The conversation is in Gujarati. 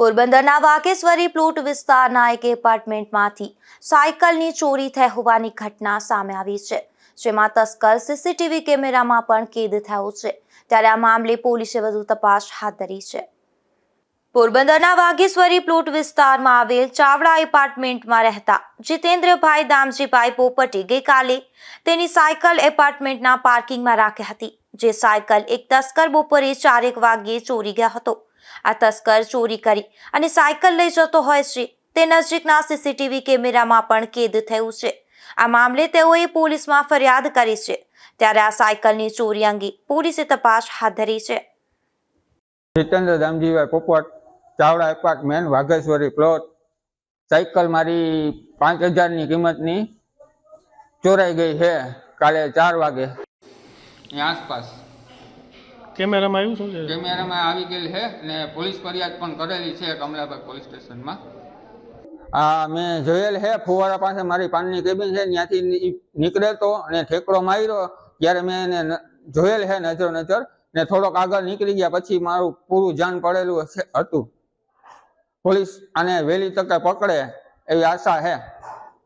પોરબંદરના વાઘેશ્વરી પ્લોટ વિસ્તારના એક એપાર્ટમેન્ટમાંથી સાયકલની ચોરી થઈ હોવાની ઘટના સામે આવી છે. જેમાં તસ્કર સીસીટીવી કેમેરામાં પણ કેદ થયો છે. ત્યારે આ મામલે પોલીસે વધુ તપાસ હાથ ધરી છે. પોરબંદરના વાઘેશ્વરી પ્લોટ વિસ્તારમાં આવેલ ચાવડા એપાર્ટમેન્ટમાં રહેતા જીતેન્દ્રભાઈ દામજીભાઈ પોપટી ગઈકાલે તેની સાયકલ એપાર્ટમેન્ટના પાર્કિંગમાં રાખી હતી, જે સાયકલ એક તસ્કર બપોરે ચારેક વાગ્યે ચોરી ગયા હતો. આ તસ્કર ચોરી કરી અને સાયકલ લઈ જતો હોય છે. તે નજીકના સીસીટીવી કેમેરામાં પણ કેદ થયું છે. આ મામલે તેઓએ પોલીસમાં ફરિયાદ કરી છે. ત્યારે આ સાયકલની ચોરી અંગે પોલીસે તપાસ હાથ ધરી છે. Jitendra Damjibhai Popat Chavda apartment Vagheshwari plot, cycle મારી પાંચ હજારની કિંમતની ચોરાઈ ગઈ છે કાલે ચાર વાગે. આસપાસ કેમેરામાં આવ્યું શું છે? કેમેરામાં આવી ગયેલ છે ને પોલીસ ફરિયાદ પણ કરેલી છે કમલાબાગ પોલીસ સ્ટેશનમાં. આ મેં જોયેલ છે ફુવારા પાસે મારી પાનની કેબિન છે ત્યાંથી નીકળે તો અને ઠેકડો માર્યો. ત્યારે મેં એને જોયેલ છે નજર નજર ને થોડોક આગળ નીકળી ગયા પછી મારું પૂરું જાન પડેલું છે- હતું. પોલીસ આને વહેલી તકે પકડે એવી આશા છે.